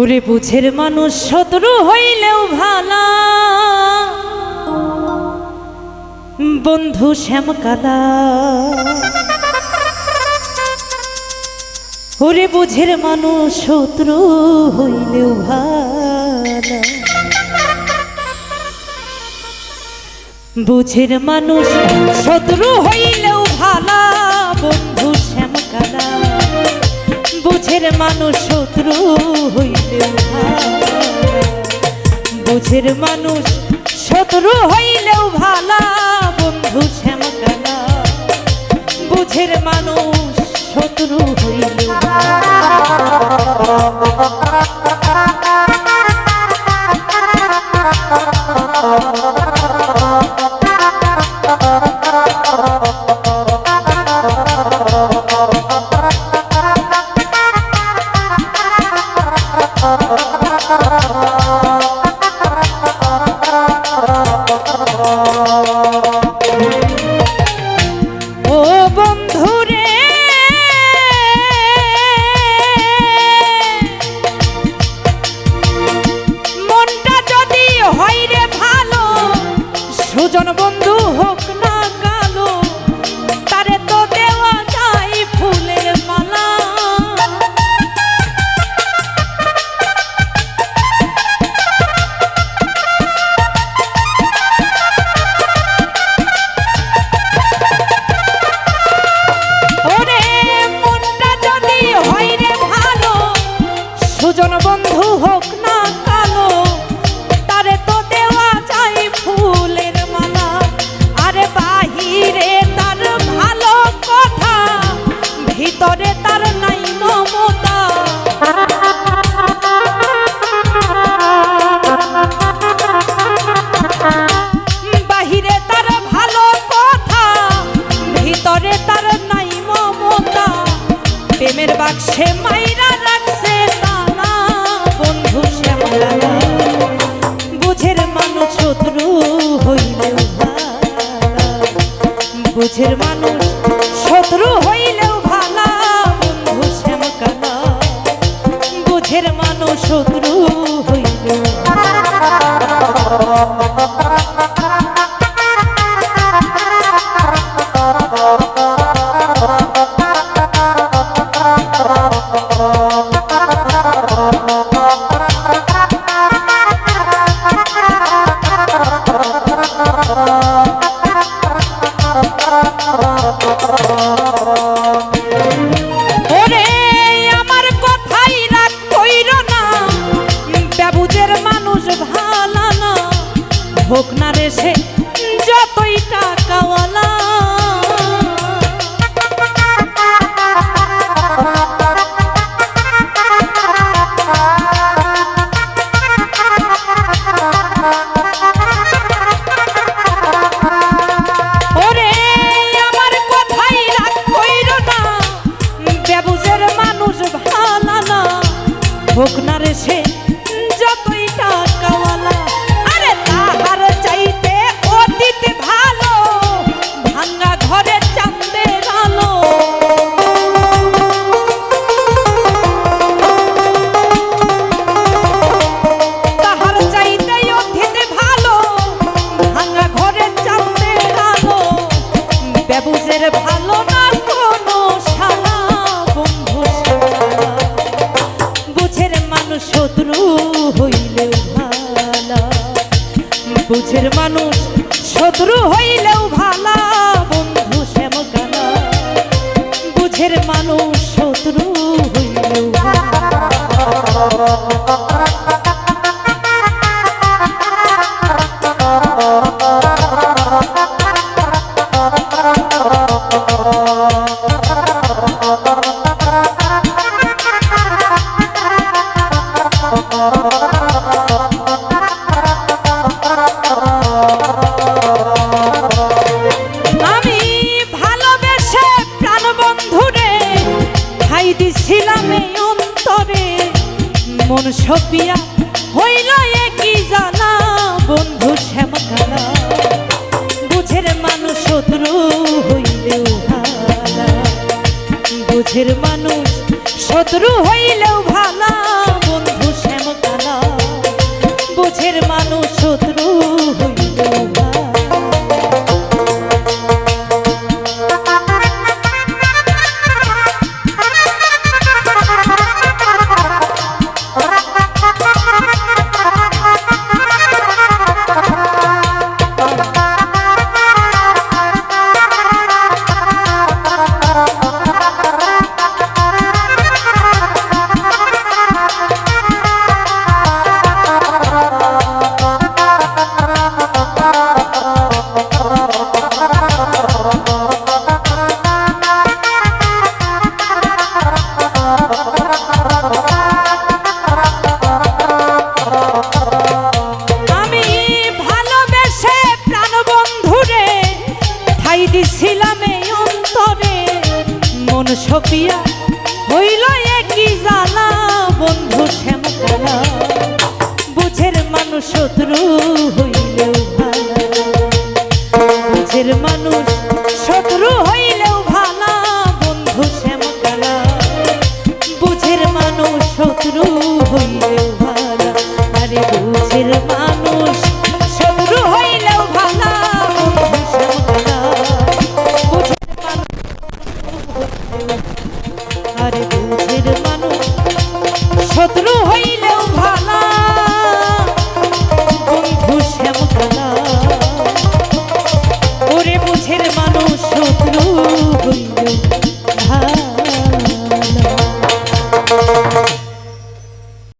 ওরে বুঝের মানুষ শত্রু হইলেও ভালা। বন্ধু শ্যামকালা ওরে বুঝের মানুষ শত্রু হইলেও ভালা। বুঝের মানুষ শত্রু হই মানুষ শত্রু হইলে বুঝের মানুষ শত্রু হইলেও ভালা, বন্ধু শ্যামকালা। বুঝের মানুষ শত্রু হইলেও ভালা। mucho, no. হোক না রে সে হইলেও ভালা। বুঝের মানুষ শত্রু হইলেও ভালা। বন্ধু শ্যামকালা। বুঝের মানুষ শত্রু দিছিলাম এই অন্তরে। মন সপিয়া হইল কি জানা? বন্ধু শ্যামকালা বুঝের মানুষ শত্রু হইলেও ভালা বুঝের মানুষ শত্রু হইলেও ভালা। ছপিয়া হইল একই জানা বন্ধু শ্যাম বুঝের মানুষ শত্রু হইলেও ভালা। বুঝের মানুষ শত্রু হই